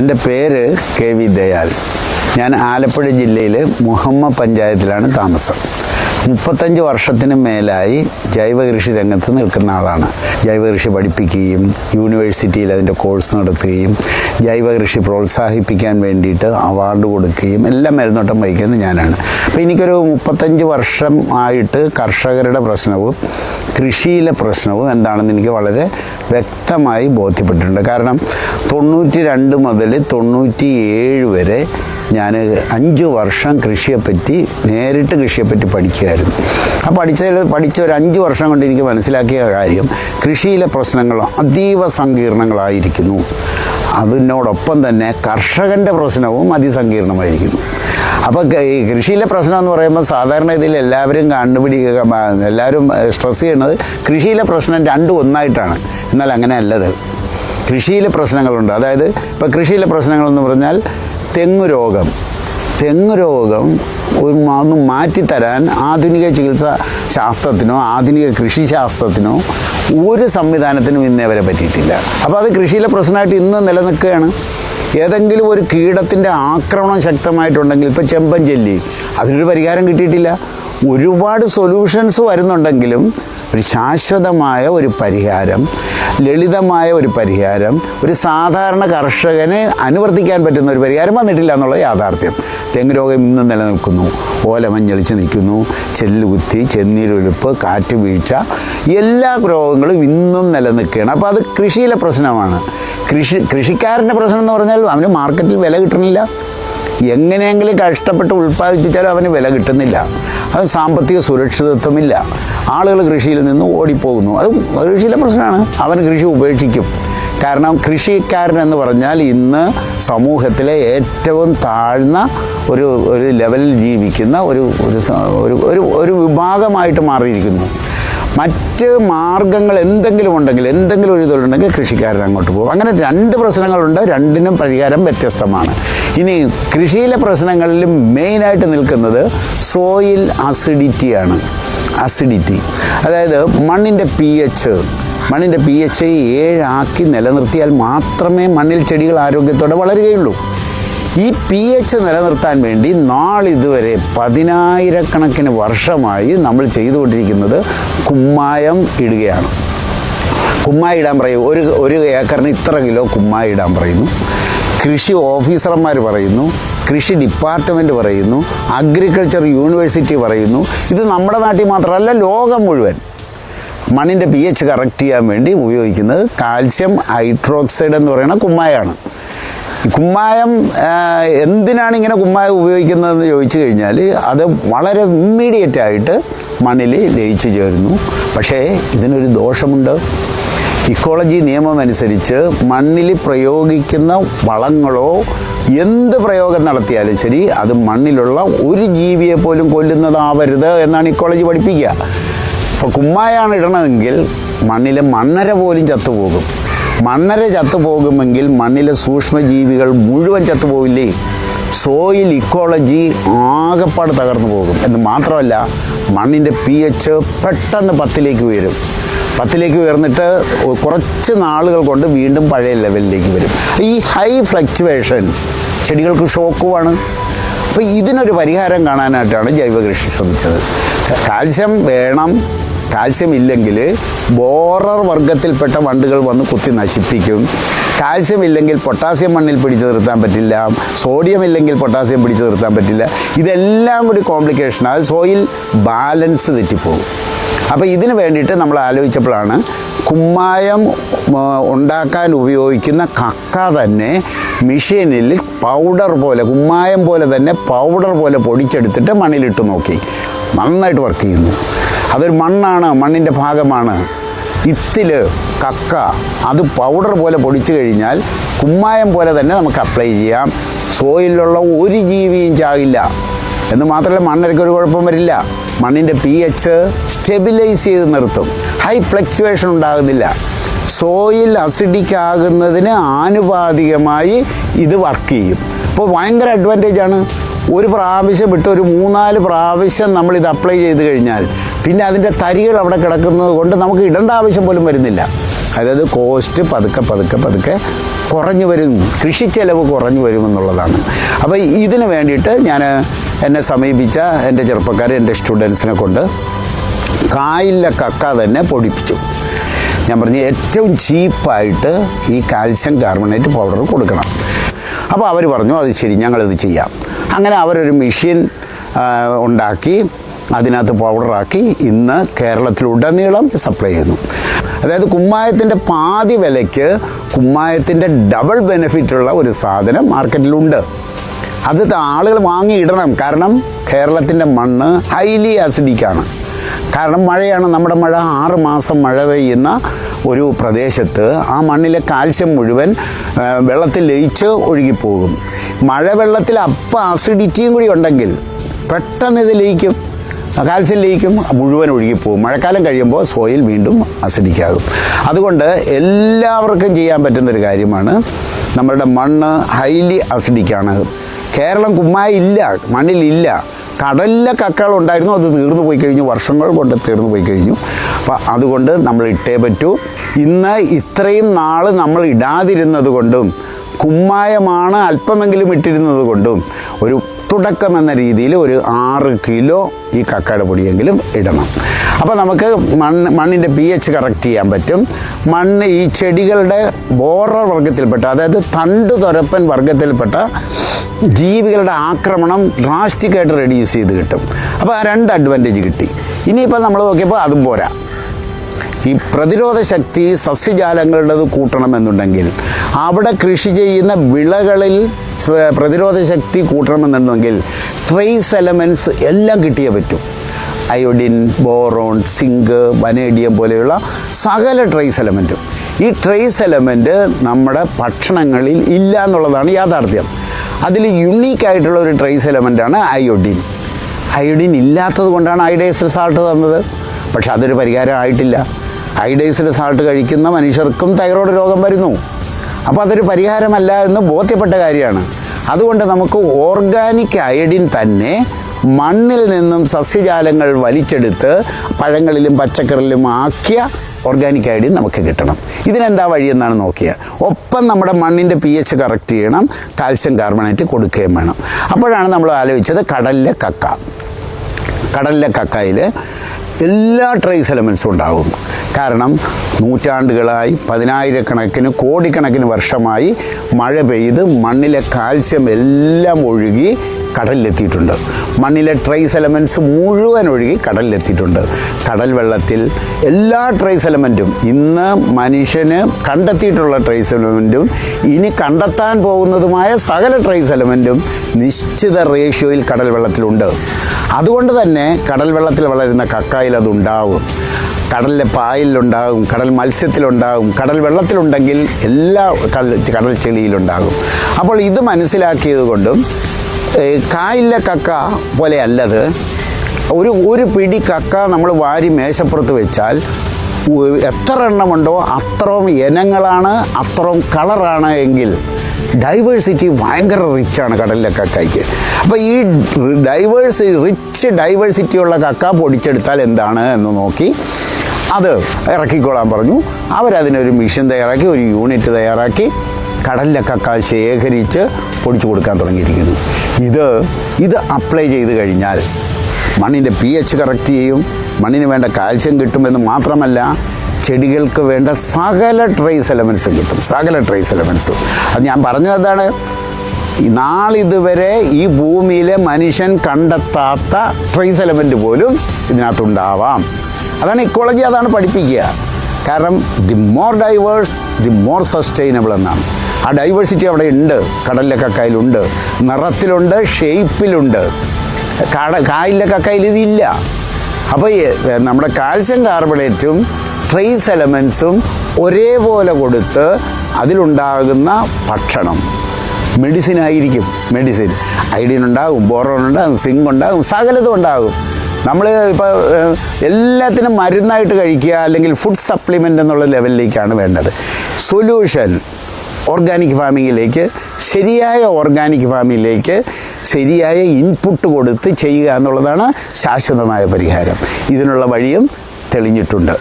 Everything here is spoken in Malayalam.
എന്റെ പേര് കെ വി ദയാൽ. ഞാൻ ആലപ്പുഴ ജില്ലയിലെ മുഹമ്മ പഞ്ചായത്തിലാണ് താമസം. മുപ്പത്തഞ്ച് വർഷത്തിന് മേലായി ജൈവകൃഷി രംഗത്ത് നിൽക്കുന്ന ആളാണ്. ജൈവകൃഷി പഠിപ്പിക്കുകയും യൂണിവേഴ്സിറ്റിയിൽ അതിന്റെ കോഴ്സ് നടത്തുകയും ജൈവകൃഷി പ്രോത്സാഹിപ്പിക്കാൻ വേണ്ടിയിട്ട് അവാർഡ് കൊടുക്കുകയും എല്ലാം മേൽനോട്ടം വഹിക്കുന്നത് ഞാനാണ്. അപ്പോൾ എനിക്കൊരു മുപ്പത്തഞ്ച് വർഷം ആയിട്ട് കർഷകരുടെ പ്രശ്നവും കൃഷിയിലെ പ്രശ്നവും എന്താണെന്ന് എനിക്ക് വളരെ വ്യക്തമായി ബോധ്യപ്പെട്ടിട്ടുണ്ട്. കാരണം തൊണ്ണൂറ്റി രണ്ട് മുതൽ തൊണ്ണൂറ്റി ഏഴ് വരെ ഞാൻ അഞ്ച് വർഷം കൃഷിയെപ്പറ്റി നേരിട്ട് കൃഷിയെപ്പറ്റി പഠിക്കുകയായിരുന്നു ആ പഠിച്ചതിൽ പഠിച്ച ഒരു അഞ്ച് വർഷം കൊണ്ട് എനിക്ക് മനസ്സിലാക്കിയ കാര്യം കൃഷിയിലെ പ്രശ്നങ്ങൾ അതീവ സങ്കീർണങ്ങളായിരിക്കുന്നു. അതിനോടൊപ്പം തന്നെ കർഷകന്റെ പ്രശ്നവും അതിസങ്കീർണമായിരിക്കുന്നു. അപ്പോൾ ഈ കൃഷിയിലെ പ്രശ്നം എന്ന് പറയുമ്പോൾ സാധാരണ ഇതിൽ എല്ലാവരും കണ്ടുപിടിക്കുക എല്ലാവരും സ്ട്രെസ് ചെയ്യുന്നത് കൃഷിയിലെ പ്രശ്നം രണ്ടും ഒന്നായിട്ടാണ്. എന്നാൽ അങ്ങനെ അല്ലത് കൃഷിയിലെ പ്രശ്നങ്ങളുണ്ട്. അതായത് ഇപ്പോൾ കൃഷിയിലെ പ്രശ്നങ്ങളെന്ന് പറഞ്ഞാൽ തെങ്ങ് രോഗം. തെങ്ങ് രോഗം ഒന്ന് മാറ്റിത്തരാൻ ആധുനിക ചികിത്സാ ശാസ്ത്രത്തിനോ ആധുനിക കൃഷി ശാസ്ത്രത്തിനോ ഒരു സംവിധാനത്തിനും ഇന്നേ വരെ പറ്റിയിട്ടില്ല. അപ്പോൾ അത് കൃഷിയിലെ പ്രശ്നമായിട്ട് ഇന്ന് നിലനിൽക്കുകയാണ്. ഏതെങ്കിലും ഒരു കീടത്തിന്റെ ആക്രമണം ശക്തമായിട്ടുണ്ടെങ്കിൽ ഇപ്പോൾ ചെമ്പൻ ചെല്ലി അതിനൊരു പരിഹാരം കിട്ടിയിട്ടില്ല. ഒരുപാട് സൊല്യൂഷൻസ് വരുന്നുണ്ടെങ്കിലും ഒരു ശാശ്വതമായ ഒരു പരിഹാരം ലളിതമായ ഒരു പരിഹാരം ഒരു സാധാരണ കർഷകന് അനുവർത്തിക്കാൻ പറ്റുന്ന ഒരു പരിഹാരം വന്നിട്ടില്ല എന്നുള്ളത് യാഥാർത്ഥ്യം. തെങ്ങ് രോഗം ഇന്നും നിലനിൽക്കുന്നു. ഓല മഞ്ഞളിച്ച് നിൽക്കുന്നു. ചെല്ലുകുത്തി ചെന്നീരൊലിപ്പ് കാറ്റ് വീഴ്ച എല്ലാ രോഗങ്ങളും ഇന്നും നിലനിൽക്കുകയാണ്. അപ്പോൾ അത് കൃഷിയിലെ പ്രശ്നമാണ്. കൃഷി കൃഷിക്കാരന്റെ പ്രശ്നം എന്ന് പറഞ്ഞാൽ അവന് മാർക്കറ്റിൽ വില കിട്ടണില്ല. എങ്ങനെയെങ്കിലും കഷ്ടപ്പെട്ട് ഉൽപ്പാദിപ്പിച്ചാലും അവന് വില കിട്ടുന്നില്ല. അവൻ സാമ്പത്തിക സുരക്ഷിതത്വമില്ല. ആളുകൾ കൃഷിയിൽ നിന്ന് ഓടിപ്പോകുന്നു. അത് കൃഷിയിലെ പ്രശ്നമാണ് അവൻ കൃഷി ഉപേക്ഷിക്കും. കാരണം കൃഷിക്കാരൻ എന്ന് പറഞ്ഞാൽ ഇന്ന് സമൂഹത്തിലെ ഏറ്റവും താഴ്ന്ന ഒരു ഒരു ലെവലിൽ ജീവിക്കുന്ന ഒരു ഒരു ഒരു ഒരു വിഭാഗമായിട്ട് മാറിയിരിക്കുന്നു. മറ്റ് മാർഗങ്ങൾ എന്തെങ്കിലും ഉണ്ടെങ്കിൽ എന്തെങ്കിലും ഒരു ഇതുണ്ടെങ്കിൽ കൃഷിക്കാരൻ അങ്ങോട്ട് പോകും. അങ്ങനെ രണ്ട് പ്രശ്നങ്ങളുണ്ട് രണ്ടിനും പരിഹാരം വ്യത്യസ്തമാണ്. ഇനി കൃഷിയിലെ പ്രശ്നങ്ങളിൽ മെയിനായിട്ട് നിൽക്കുന്നത് സോയിൽ അസിഡിറ്റിയാണ് അസിഡിറ്റി അതായത് മണ്ണിന്റെ പി എച്ച് മണ്ണിന്റെ പി എച്ച് ഏഴാക്കി നിലനിർത്തിയാൽ മാത്രമേ മണ്ണിൽ ചെടികൾ ആരോഗ്യത്തോടെ വളരുകയുള്ളൂ. ഈ പി എച്ച് നിലനിർത്താൻ വേണ്ടി നാളിതുവരെ പതിനായിരക്കണക്കിന് വർഷമായി നമ്മൾ ചെയ്തുകൊണ്ടിരിക്കുന്നത് കുമ്മായം ഇടുകയാണ്. കുമ്മായി ഇടാൻ പറയും. ഒരു ഒരു ഏക്കറിന് ഇത്ര കിലോ കുമ്മായി ഇടാൻ പറയുന്നു. കൃഷി ഓഫീസർമാർ പറയുന്നു. കൃഷി ഡിപ്പാർട്ട്മെന്റ് പറയുന്നു. അഗ്രികൾച്ചർ യൂണിവേഴ്സിറ്റി പറയുന്നു. ഇത് നമ്മുടെ നാട്ടിൽ മാത്രമല്ല ലോകം മുഴുവൻ. മണ്ണിന്റെ പി എച്ച് കറക്റ്റ് ചെയ്യാൻ വേണ്ടി ഉപയോഗിക്കുന്നത് കാൽസ്യം ഹൈഡ്രോക്സൈഡ് എന്ന് പറയുന്ന കുമ്മായമാണ് കുമ്മായം എന്തിനാണ് ഇങ്ങനെ കുമ്മായം ഉപയോഗിക്കുന്നതെന്ന് ചോദിച്ചു കഴിഞ്ഞാൽ അത് വളരെ ഇമ്മീഡിയറ്റ് ആയിട്ട് മണ്ണിൽ ലയിച്ചു ചേരുന്നു. പക്ഷേ ഇതിനൊരു ദോഷമുണ്ട്. ഇക്കോളജി നിയമം അനുസരിച്ച് മണ്ണിൽ പ്രയോഗിക്കുന്ന വളങ്ങളോ എന്ത് പ്രയോഗം നടത്തിയാലും ശരി അത് മണ്ണിലുള്ള ഒരു ജീവിയെ പോലും കൊല്ലുന്നതാവരുത് എന്നാണ് ഇക്കോളജി പഠിപ്പിക്കുക. അപ്പോൾ കുമ്മായാണ് ഇടണമെങ്കിൽ മണ്ണിലെ മണ്ണര പോലും ചത്തുപോകും. മണ്ണര ചത്തുപോകുമെങ്കിൽ മണ്ണിലെ സൂക്ഷ്മജീവികൾ മുഴുവൻ ചത്തുപോകില്ലേ സോയിൽ ഇക്കോളജി ആകെപ്പാട് തകർന്നു പോകും. എന്ന് മാത്രമല്ല മണ്ണിന്റെ പി എച്ച് പെട്ടെന്ന് പത്തിലേക്ക് ഉയരും. പത്തിലേക്ക് ഉയർന്നിട്ട് കുറച്ച് നാളുകൾ കൊണ്ട് വീണ്ടും പഴയ ലെവലിലേക്ക് വരും. ഈ ഹൈ ഫ്ലക്ച്വേഷൻ ചെടികൾക്ക് ഷോക്കുമാണ് അപ്പോൾ ഇതിനൊരു പരിഹാരം കാണാനായിട്ടാണ് ജൈവകൃഷി ശ്രമിച്ചത്. കാൽസ്യം വേണം കാൽസ്യം ഇല്ലെങ്കിൽ ബോറർ വർഗത്തിൽപ്പെട്ട വണ്ടുകൾ വന്ന് കുത്തി നശിപ്പിക്കും. കാൽസ്യം ഇല്ലെങ്കിൽ പൊട്ടാസ്യം മണ്ണിൽ പിടിച്ചു നിർത്താൻ പറ്റില്ല. സോഡിയം ഇല്ലെങ്കിൽ പൊട്ടാസ്യം പിടിച്ചു നിർത്താൻ പറ്റില്ല. ഇതെല്ലാം കൂടി കോംപ്ലിക്കേഷൻ അത് സോയിൽ ബാലൻസ് തെറ്റിപ്പോകും. അപ്പോൾ ഇതിന് വേണ്ടിയിട്ട് നമ്മൾ ആലോചിച്ചപ്പോഴാണ് കുമ്മായം ഉണ്ടാക്കാൻ ഉപയോഗിക്കുന്ന കക്ക തന്നെ മെഷീനിൽ പൗഡർ പോലെ കുമ്മായം പോലെ തന്നെ പൗഡർ പോലെ പൊടിച്ചെടുത്തിട്ട് മണ്ണിലിട്ട് നോക്കി. നന്നായിട്ട് വർക്ക് ചെയ്യുന്നു. അതൊരു മണ്ണാണ് മണ്ണിന്റെ ഭാഗമാണ്. ഇത്തിൽ കക്ക അത് പൗഡർ പോലെ പൊടിച്ചു കഴിഞ്ഞാൽ കുമ്മായം പോലെ തന്നെ നമുക്ക് അപ്ലൈ ചെയ്യാം. സോയിലുള്ള ഒരു ജീവിയും ചാകില്ല. എന്ന് മാത്രമല്ല മണ്ണരയ്ക്ക് ഒരു കുഴപ്പം വരില്ല. മണ്ണിന്റെ പി എച്ച് സ്റ്റെബിലൈസ് ചെയ്ത് നിർത്തും. ഹൈ ഫ്ലക്ച്വേഷൻ ഉണ്ടാകുന്നില്ല. സോയിൽ അസിഡിക് ആകുന്നതിന് ആനുപാതികമായി ഇത് വർക്ക് ചെയ്യും. അപ്പോൾ ഭയങ്കര ആണ്. ഒരു പ്രാവശ്യം വിട്ട് ഒരു മൂന്നാൽ പ്രാവശ്യം നമ്മൾ ഇത് അപ്ലൈ ചെയ്ത് കഴിഞ്ഞാൽ പിന്നെ അതിന്റെ തരികൾ അവിടെ കിടക്കുന്നത് കൊണ്ട് നമുക്ക് ഇടേണ്ട ആവശ്യം പോലും വരുന്നില്ല. അതായത് കോസ്റ്റ് പതുക്കെ പതുക്കെ പതുക്കെ കുറഞ്ഞു വരും. കൃഷി ചെലവ് കുറഞ്ഞു വരുമെന്നുള്ളതാണ് അപ്പോൾ ഇതിന് വേണ്ടിയിട്ട് ഞാൻ എന്നെ സമീപിച്ച എന്റെ ചെറുപ്പക്കാർ എന്റെ സ്റ്റുഡൻസിനെ കൊണ്ട് കായില കക്ക തന്നെ പൊടിപ്പിച്ചു. ഞാൻ പറഞ്ഞു ഏറ്റവും ചീപ്പായിട്ട് ഈ കാൽസ്യം കാർബണേറ്റ് പൗഡർ കൊടുക്കണം. അപ്പോൾ അവർ പറഞ്ഞു അത് ശരി ഞങ്ങളിത് ചെയ്യാം. അങ്ങനെ അവരൊരു മെഷീൻ ഉണ്ടാക്കി അതിനകത്ത് പൗഡറാക്കി ഇന്ന് കേരളത്തിലുടനീളം സപ്ലൈ ചെയ്യുന്നു. അതായത് കുമ്മായത്തിന്റെ പാതി വിലയ്ക്ക് കുമ്മായത്തിന്റെ ഡബിൾ ബെനിഫിറ്റുള്ള ഒരു സാധനം മാർക്കറ്റിലുണ്ട് അത് ആളുകൾ വാങ്ങിയിടണം കാരണം കേരളത്തിന്റെ മണ്ണ് ഹൈലി ആസിഡിക്കാണ് കാരണം മഴയാണ് നമ്മുടെ മഴ ആറ് മാസം മഴ പെയ്യുന്ന ഒരു പ്രദേശത്ത് ആ മണ്ണിലെ കാൽസ്യം മുഴുവൻ വെള്ളത്തിൽ ലയിച്ച് ഒഴുകിപ്പോകും. മഴവെള്ളത്തിൽ അപ്പം ആസിഡിറ്റിയും കൂടി ഉണ്ടെങ്കിൽ പെട്ടെന്ന് ഇത് ലയിക്കും. കാൽസ്യം ലയിക്കും മുഴുവൻ ഒഴുകിപ്പോകും. മഴക്കാലം കഴിയുമ്പോൾ സോയിൽ വീണ്ടും അസിഡിക്കാകും അതുകൊണ്ട് എല്ലാവർക്കും ചെയ്യാൻ പറ്റുന്നൊരു കാര്യമാണ് നമ്മളുടെ മണ്ണ് ഹൈലി അസിഡിക്കാണ് കേരളം കുമ്മായി ഇല്ല മണ്ണിലില്ല. കടലിലെ കക്കകൾ ഉണ്ടായിരുന്നു. അത് തീർന്നു പോയി കഴിഞ്ഞു. വർഷങ്ങൾ കൊണ്ട് തീർന്നു പോയി കഴിഞ്ഞു. അപ്പോൾ അതുകൊണ്ട് നമ്മൾ ഇട്ടേ പറ്റൂ. ഇന്ന് ഇത്രയും നാൾ നമ്മൾ ഇടാതിരുന്നത് കൊണ്ടും കുമ്മായമാണ് അല്പമെങ്കിലും ഇട്ടിരുന്നത് കൊണ്ടും ഒരു തുടക്കം എന്ന രീതിയിൽ ഒരു ആറ് കിലോ ഈ കക്കയുടെ പൊടിയെങ്കിലും ഇടണം. അപ്പോൾ നമുക്ക് മണ്ണ് മണ്ണിന്റെ പി എച്ച് കറക്റ്റ് ചെയ്യാൻ പറ്റും. മണ്ണ് ഈ ചെടികളുടെ ബോറർ വർഗത്തിൽപ്പെട്ട അതായത് തണ്ട് തുരപ്പൻ വർഗത്തിൽപ്പെട്ട ജീവികളുടെ ആക്രമണം ഡ്രാസ്റ്റിക്കായിട്ട് റെഡ്യൂസ് ചെയ്ത് കിട്ടും. അപ്പോൾ ആ രണ്ട് അഡ്വാന്റേജ് കിട്ടി. ഇനിയിപ്പോൾ നമ്മൾ നോക്കിയപ്പോൾ അതും പോരാ. ഈ പ്രതിരോധ ശക്തി സസ്യജാലങ്ങളുടേത് കൂട്ടണമെന്നുണ്ടെങ്കിൽ അവിടെ കൃഷി ചെയ്യുന്ന വിളകളിൽ പ്രതിരോധ ശക്തി കൂട്ടണമെന്നുണ്ടെങ്കിൽ ട്രേസ് എലമെന്റ്സ് എല്ലാം കിട്ടിയേ പറ്റും. അയോഡിൻ ബോറോൺ സിങ്ക് വനേഡിയം പോലെയുള്ള സകല ട്രേസ് എലമെന്റും ഈ ട്രേസ് എലമെന്റ് നമ്മുടെ ഭക്ഷണങ്ങളിൽ ഇല്ല എന്നുള്ളതാണ് യാഥാർത്ഥ്യം. അതിൽ യുണീക്കായിട്ടുള്ള ഒരു ട്രേസ് എലമെന്റാണ് അയോഡിൻ അയോഡിൻ ഇല്ലാത്തത് കൊണ്ടാണ് അയോഡൈസ്ഡ് സാൾട്ട് തന്നത്. പക്ഷെ അതൊരു പരിഹാരം ആയിട്ടില്ല. അയോഡൈസ്ഡ് സാൾട്ട് കഴിക്കുന്ന മനുഷ്യർക്കും തൈറോയ്ഡ് രോഗം വരുന്നു. അപ്പോൾ അതൊരു പരിഹാരമല്ല എന്ന് ബോധ്യപ്പെട്ട കാര്യമാണ്. അതുകൊണ്ട് നമുക്ക് ഓർഗാനിക് അയഡിൻ തന്നെ മണ്ണിൽ നിന്നും സസ്യജാലങ്ങൾ വലിച്ചെടുത്ത് പഴങ്ങളിലും പച്ചക്കറിയിലും ആക്കിയ ഓർഗാനിക് അയഡിൻ നമുക്ക് കിട്ടണം. ഇതിനെന്താ വഴിയെന്നാണ് നോക്കിയത് ഒപ്പം നമ്മുടെ മണ്ണിന്റെ പി എച്ച് കറക്റ്റ് ചെയ്യണം കാൽസ്യം കാർബണേറ്റ് കൊടുക്കുകയും വേണം. അപ്പോഴാണ് നമ്മൾ ആലോചിച്ചത് കടലിലെ കക്ക. കടലിലെ കക്കയിൽ എല്ലാ ട്രേസ് എലമെൻസും ഉണ്ടാകും. കാരണം നൂറ്റാണ്ടുകളായി പതിനായിരക്കണക്കിന് കോടിക്കണക്കിന് വർഷമായി മഴ പെയ്ത് മണ്ണിലെ കാൽസ്യം എല്ലാം ഒഴുകി കടലിലെത്തിയിട്ടുണ്ട്. മണ്ണിലെ ട്രേസ് എലമെന്റ്സ് മുഴുവൻ ഒഴുകി കടലിലെത്തിയിട്ടുണ്ട്. കടൽ വെള്ളത്തിൽ എല്ലാ ട്രേസ് എലമെന്റും ഇന്ന് മനുഷ്യന് കണ്ടെത്തിയിട്ടുള്ള ട്രേസ് എലമെന്റും ഇനി കണ്ടെത്താൻ പോകുന്നതുമായ സകല ട്രേസ് എലമെന്റും നിശ്ചിത റേഷ്യോയിൽ കടൽ വെള്ളത്തിലുണ്ട് അതുകൊണ്ട് തന്നെ കടൽ വെള്ളത്തിൽ വളരുന്ന കക്കായിൽ അതുണ്ടാവും. കടലിലെ പായലിലുണ്ടാകും കടൽ മത്സ്യത്തിലുണ്ടാകും കടൽ വെള്ളത്തിലുണ്ടെങ്കിൽ എല്ലാ കടൽ ചെളിയിലുണ്ടാകും. അപ്പോൾ ഇത് മനസ്സിലാക്കിയത് കൊണ്ടും കായലിലെ കക്ക പോലെ അല്ലത് ഒരു ഒരു പിടി കക്ക നമ്മൾ വാരി മേശപ്പുറത്ത് വെച്ചാൽ എത്ര എണ്ണമുണ്ടോ അത്രയും ഇനങ്ങളാണ് അത്രയും കളറാണ് എങ്കിൽ ഡൈവേഴ്സിറ്റി ഭയങ്കര റിച്ചാണ് കടലിലെ കക്കയ്ക്ക്. അപ്പോൾ ഈ ഡൈവേഴ്സ് റിച്ച് ഡൈവേഴ്സിറ്റി ഉള്ള കക്ക പൊടിച്ചെടുത്താൽ എന്താണ് എന്ന് നോക്കി. അത് ഇറക്കിക്കൊള്ളാൻ പറഞ്ഞു. അവരതിനൊരു മിഷൻ തയ്യാറാക്കി ഒരു യൂണിറ്റ് തയ്യാറാക്കി കടലിലെ കക്ക ശേഖരിച്ച് പൊടിച്ചു കൊടുക്കാൻ തുടങ്ങിയിരിക്കുന്നു. ഇത് ഇത് അപ്ലൈ ചെയ്ത് കഴിഞ്ഞാൽ മണ്ണിന്റെ പി എച്ച് കറക്റ്റ് ചെയ്യും മണ്ണിന് വേണ്ട കാൽസ്യം കിട്ടുമെന്ന് മാത്രമല്ല ചെടികൾക്ക് വേണ്ട സകല ട്രേസ് എലമെൻസും കിട്ടും സകല ട്രേസ് എലമെൻസും അത് ഞാൻ പറഞ്ഞതാണ് നാളിതുവരെ ഈ ഭൂമിയിലെ മനുഷ്യൻ കണ്ടെത്താത്ത ട്രേസ് എലമെന്റ് പോലും ഇതിനകത്തുണ്ടാവാം. അതാണ് ഇക്കോളജി അതാണ് പഠിപ്പിക്കുക. കാരണം the more diverse the more sustainable എന്നാണ്. ആ ഡൈവേഴ്സിറ്റി അവിടെ ഉണ്ട്. കടലിലെ കയ്യിലുണ്ട്. നിറത്തിലുണ്ട് ഷേപ്പിലുണ്ട് കട കായലിലെ കക്കയിൽ ഇതില്ല. അപ്പോൾ നമ്മുടെ കാൽസ്യം കാർബണേറ്റും ട്രേസ് എലമെൻസും ഒരേപോലെ കൊടുത്ത് അതിലുണ്ടാകുന്ന ഭക്ഷണം. മെഡിസിൻ ആയിരിക്കും മെഡിസിൻ ഐഡിയൻ ഉണ്ടാകും ബോറോൺ ഉണ്ടാകും സിങ്ക് ഉണ്ടാകും സകലതും ഉണ്ടാകും. നമ്മൾ ഇപ്പോൾ എല്ലാത്തിനും മരുന്നായിട്ട് കഴിക്കുക അല്ലെങ്കിൽ ഫുഡ് സപ്ലിമെന്റ് എന്നുള്ള ലെവലിലേക്കാണ് വേണ്ടത്. സൊല്യൂഷൻ ഓർഗാനിക് ഫാമിങ്ങിലേക്ക് ശരിയായ ഓർഗാനിക് ഫാമിങ്ങിലേക്ക് ശരിയായ ഇൻപുട്ട് കൊടുത്ത് ചെയ്യുക എന്നുള്ളതാണ് ശാശ്വതമായ പരിഹാരം. ഇതിനുള്ള വഴിയും തെളിഞ്ഞിട്ടുണ്ട്.